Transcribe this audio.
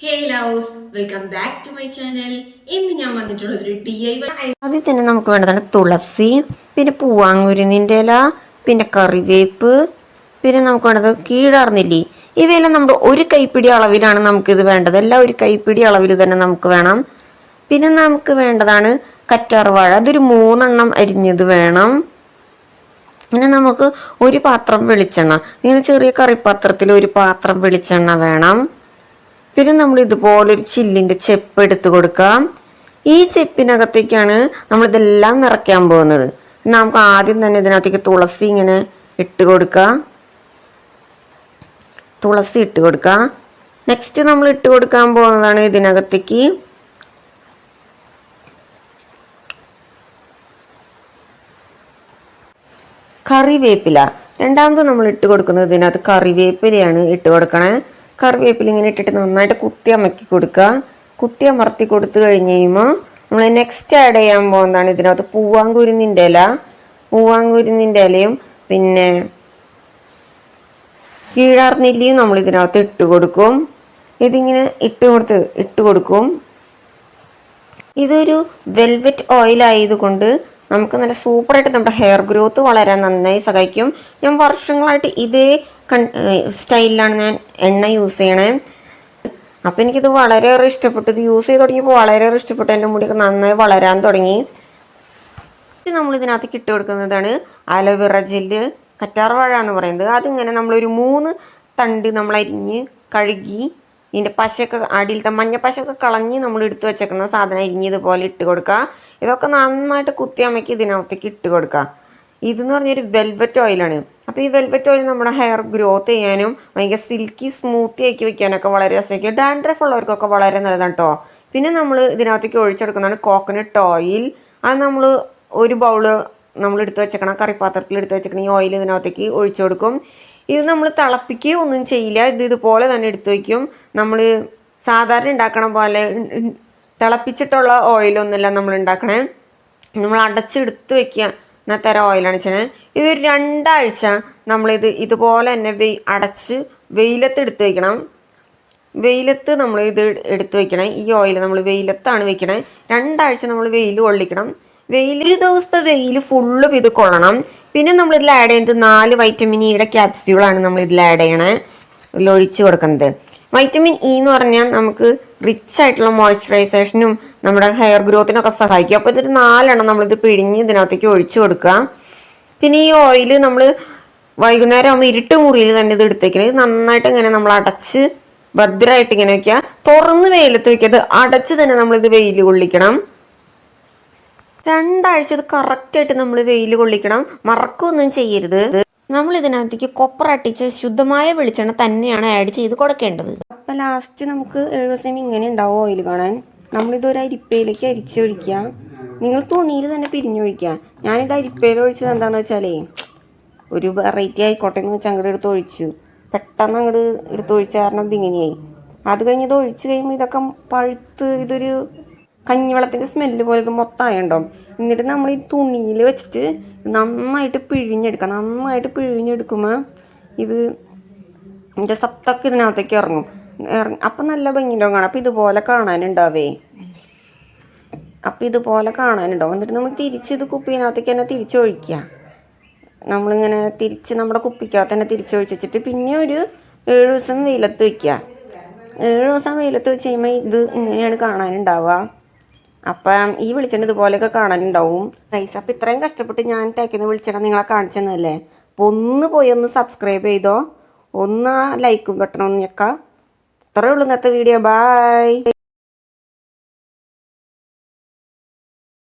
Hey loves welcome back to my channel ഇന്ന് ഞാൻ വന്നിട്ടുള്ളത് ഒരു ഡി ഐ അതിൽ തന്നെ നമുക്ക് വേണ്ടതാണ് തുളസി പിന്നെ പൂവാങ്കുരുന്നിന്റെ ഇല പിന്നെ കറിവേപ്പ് പിന്നെ നമുക്ക് വേണ്ടത് കീഴാർന്നില്ലേ ഇവയെല്ലാം നമ്മുടെ ഒരു കൈപ്പിടി അളവിലാണ് നമുക്കിത് വേണ്ടത്. എല്ലാം ഒരു കൈപ്പിടി അളവിൽ തന്നെ നമുക്ക് വേണം. പിന്നെ നമുക്ക് വേണ്ടതാണ് കറ്റാർവാഴ. അതൊരു മൂന്നെണ്ണം അരിഞ്ഞത് വേണം. പിന്നെ നമുക്ക് ഒരു പാത്രം വെളിച്ചെണ്ണ. ഇങ്ങനെ ചെറിയ കറിപ്പാത്രത്തിൽ ഒരു പാത്രം വെളിച്ചെണ്ണ വേണം. പിന്നെ നമ്മൾ ഇതുപോലെ ഒരു ചില്ലിന്റെ ചെപ്പ് എടുത്ത് കൊടുക്കാം. ഈ ചെപ്പിനകത്തേക്കാണ് നമ്മൾ ഇതെല്ലാം നിറയ്ക്കാൻ പോകുന്നത്. നമുക്ക് ആദ്യം തന്നെ ഇതിനകത്തേക്ക് തുളസി ഇങ്ങനെ ഇട്ട് കൊടുക്കാം. തുളസി ഇട്ട് കൊടുക്കാം. നെക്സ്റ്റ് നമ്മൾ ഇട്ട് കൊടുക്കാൻ പോകുന്നതാണ് ഇതിനകത്തേക്ക് കറിവേപ്പില. രണ്ടാമത് നമ്മൾ ഇട്ട് കൊടുക്കുന്നത് ഇതിനകത്ത് കറിവേപ്പിലയാണ് ഇട്ട് കൊടുക്കണേ. കറിവേപ്പില ഇങ്ങനെ ഇട്ടിട്ട് നന്നായിട്ട് കുത്തി അമക്കി കൊടുക്കുക. കുത്തി അമർത്തി കൊടുത്തു കഴിഞ്ഞ് കഴിയുമ്പോൾ നമ്മൾ നെക്സ്റ്റ് ആഡ് ചെയ്യാൻ പോകുന്നതാണ് ഇതിനകത്ത് പൂവാങ്കുരുന്നിന്റെ ഇല. പൂവാങ്കുരുന്നിന്റെ ഇലയും പിന്നെ കീഴാർനെല്ലിയും നമ്മൾ ഇതിനകത്ത് ഇട്ട് കൊടുക്കും. ഇതിങ്ങനെ ഇട്ട് കൊടുത്ത് ഇട്ട് കൊടുക്കും. ഇതൊരു വെൽവെറ്റ് ഓയിൽ ആയതുകൊണ്ട് നമുക്ക് നല്ല സൂപ്പറായിട്ട് നമ്മുടെ ഹെയർ ഗ്രോത്ത് വളരാൻ നന്നായി സഹായിക്കും. ഞാൻ വർഷങ്ങളായിട്ട് ഇതേ കൺ സ്റ്റൈലിലാണ് ഞാൻ എണ്ണ യൂസ് ചെയ്യണേ. അപ്പം എനിക്കിത് വളരെയേറെ ഇഷ്ടപ്പെട്ടു. ഇത് യൂസ് ചെയ്ത് തുടങ്ങിയപ്പോൾ വളരെയേറെ ഇഷ്ടപ്പെട്ടു. എന്റെ മുടിയൊക്കെ നന്നായി വളരാൻ തുടങ്ങി. നമ്മൾ ഇതിനകത്ത് കിട്ടി കൊടുക്കുന്നതാണ് അലോവെറ ജെല്ല് കറ്റാർവാഴ എന്ന് പറയുന്നത്. അതിങ്ങനെ നമ്മളൊരു മൂന്ന് തണ്ട് നമ്മൾ അരിഞ്ഞ് കഴുകി ഇതിന്റെ പശയൊക്കെ അടിയിലത്തെ മഞ്ഞ പശയൊക്കെ കളഞ്ഞ് നമ്മൾ എടുത്ത് വെച്ചേക്കുന്ന സാധനം അരിഞ്ഞതുപോലെ ഇട്ട് കൊടുക്കുക. ഇതൊക്കെ നന്നായിട്ട് കുത്തി അമ്മയ്ക്ക് ഇതിനകത്തേക്ക് ഇട്ട് കൊടുക്കുക ഇതെന്ന് പറഞ്ഞൊരു വെൽവെറ്റ് ഓയിലാണ് അപ്പോൾ ഈ വെൽവെറ്റ് ഓയിൽ നമ്മുടെ ഹെയർ ഗ്രോത്ത് ചെയ്യാനും ഭയങ്കര സിൽക്കി സ്മൂത്തി ആക്കി വെക്കാനൊക്കെ വളരെ രസമായിരിക്കും. ഡാൻഡ്രഫ് ഉള്ളവർക്കൊക്കെ വളരെ നല്ലതാണ് കേട്ടോ പിന്നെ നമ്മൾ ഇതിനകത്തേക്ക് ഒഴിച്ചെടുക്കുന്നതാണ് കോക്കനട്ട് ഓയിൽ അത് നമ്മൾ ഒരു ബൗൾ നമ്മൾ എടുത്ത് വെച്ചേക്കണം കറിപ്പാത്രത്തിൽ എടുത്ത് വെച്ചേക്കണം. ഈ ഓയിൽ ഇതിനകത്തേക്ക് ഒഴിച്ചു കൊടുക്കും. ഇത് നമ്മൾ തിളപ്പിക്കുകയോ ഒന്നും ചെയ്യില്ല. ഇത് ഇതുപോലെ തന്നെ എടുത്ത് വയ്ക്കും നമ്മൾ സാധാരണ ഉണ്ടാക്കണ പോലെ തിളപ്പിച്ചിട്ടുള്ള ഓയിലൊന്നുമല്ല നമ്മൾ ഉണ്ടാക്കണേ. നമ്മൾ അടച്ചെടുത്ത് വെക്കുക. തരം ഓയിലാണ് ചെയ്യണേ ഇതൊരു രണ്ടാഴ്ച നമ്മളിത് ഇതുപോലെ തന്നെ വെയ് അടച്ച് വെയിലത്ത് എടുത്ത് വെക്കണം. വെയിലത്ത് നമ്മൾ ഇത് എടുത്ത് വെക്കണേ. ഈ ഓയിൽ നമ്മൾ വെയിലത്താണ് വെക്കണേ. രണ്ടാഴ്ച നമ്മൾ വെയിൽ കൊള്ളിക്കണം. വെയിൽ ഒരു ദിവസത്തെ വെയിൽ ഫുള്ളും ഇത് കൊള്ളണം. പിന്നെ നമ്മൾ ഇതിൽ ആഡ് ചെയ്യുന്നത് നാല് വൈറ്റമിൻ ഇയുടെ ക്യാപ്സ്യൂളാണ് നമ്മൾ ഇതിൽ ആഡ് ചെയ്യണേ. ഇതിൽ ഒഴിച്ച് കൊടുക്കുന്നത്. വൈറ്റമിൻ ഇ എന്ന് പറഞ്ഞാൽ നമുക്ക് റിച്ച് ആയിട്ടുള്ള മോയ്സ്ചറൈസേഷനും നമ്മുടെ ഹെയർ ഗ്രോത്തിനൊക്കെ സഹായിക്കും. അപ്പോൾ ഇതൊരു നാലെണ്ണം നമ്മളിത് പിഴിഞ്ഞ് ഇതിനകത്തേക്ക് ഒഴിച്ചു കൊടുക്കുക. പിന്നെ ഈ ഓയിൽ നമ്മൾ വൈകുന്നേരം ആകുമ്പോൾ ഇരുട്ട് മുറിയിൽ തന്നെ ഇത് എടുത്തേക്കണം. നന്നായിട്ട് ഇങ്ങനെ നമ്മൾ അടച്ച് ഭദ്രമായിട്ട് ഇങ്ങനെ വെക്കുക. തുറന്ന് വെയിലത്ത് വെക്കരുത് അടച്ച് തന്നെ നമ്മളിത് വെയിൽ കൊള്ളിക്കണം. രണ്ടാഴ്ച ഇത് കറക്റ്റായിട്ട് നമ്മൾ വെയിൽ കൊള്ളിക്കണം. മറക്കൊന്നും ചെയ്യരുത്. നമ്മൾ ഇതിനകത്തേക്ക് കൊപ്പർ അട്ടിച്ച് ശുദ്ധമായ വെളിച്ചെണ്ണ തന്നെയാണ് ആഡ് ചെയ്ത് കൊടുക്കേണ്ടത്. അപ്പം ലാസ്റ്റ് നമുക്ക് ഏഴ് ദിവസം ഇങ്ങനെ ഉണ്ടാവും ഓയിൽ കാണാൻ. നമ്മളിതൊരു അരിപ്പയിലേക്ക് അരിച്ചൊഴിക്കുക. നിങ്ങൾ തുണിയിൽ തന്നെ പിരിഞ്ഞൊഴിക്കുക. ഞാനിത് അരിപ്പയിൽ ഒഴിച്ചത് എന്താണെന്ന് വെച്ചാലേ ഒരു വെറൈറ്റി ആയിക്കോട്ടെ എന്ന് വെച്ചാൽ അങ്ങോട്ട് എടുത്ത് ഒഴിച്ചു. പെട്ടെന്ന് അങ്ങോട്ട് എടുത്ത് ഒഴിച്ച കാരണം ഇതിങ്ങനെയായി അത് കഴിഞ്ഞ് ഇത് ഒഴിച്ച് കഴിയുമ്പോൾ ഇതൊക്കെ പഴുത്ത് ഇതൊരു കഞ്ഞിവെള്ളത്തിന്റെ സ്മെല്ല് പോലെ ഇത് മൊത്തമായുണ്ടോ? എന്നിട്ട് നമ്മൾ ഈ തുണിയിൽ വെച്ചിട്ട് നന്നായിട്ട് പിഴിഞ്ഞെടുക്കുക നന്നായിട്ട് പിഴിഞ്ഞെടുക്കുമ്പോൾ ഇത് ഇതിന്റെ സത്തൊക്കെ ഇതിനകത്തേക്ക് ഇറങ്ങും. ഇറങ്ങി അപ്പം നല്ല ഭംഗിയുണ്ടാവും കാണാം അപ്പം ഇതുപോലെ കാണാനുണ്ടാവേ. അപ്പം ഇതുപോലെ കാണാനുണ്ടോ എന്നിട്ട് നമ്മൾ തിരിച്ച് ഇത് കുപ്പിനകത്തേക്ക് തന്നെ തിരിച്ചൊഴിക്കുക. നമ്മളിങ്ങനെ തിരിച്ച് നമ്മുടെ കുപ്പിക്കകത്ത് തന്നെ തിരിച്ചൊഴിച്ച് വെച്ചിട്ട് പിന്നെ ഒരു ഏഴ് ദിവസം വെയിലത്ത് വയ്ക്കുക ഏഴ് ദിവസം വെയിലത്ത് വെച്ച് കഴിയുമ്പോൾ ഇത് ഇങ്ങനെയാണ് കാണാനുണ്ടാവുക. അപ്പം ഈ വെളിച്ചെണ്ണ ഇതുപോലെയൊക്കെ കാണാനുണ്ടാവും. നൈസ് അപ്പം ഇത്രയും കഷ്ടപ്പെട്ട് ഞാൻ തേക്കുന്ന വെളിച്ചെണ്ണ നിങ്ങളെ കാണിച്ചു തന്നല്ലേ അപ്പോൾ ഒന്ന് പോയി ഒന്ന് സബ്സ്ക്രൈബ് ചെയ്തോ. ഒന്ന് ലൈക്കും ബട്ടൺ ഒന്ന് ഞെക്കാം അത്രേ ഉള്ളൂ ഇന്നത്തെ വീഡിയോ ബായ്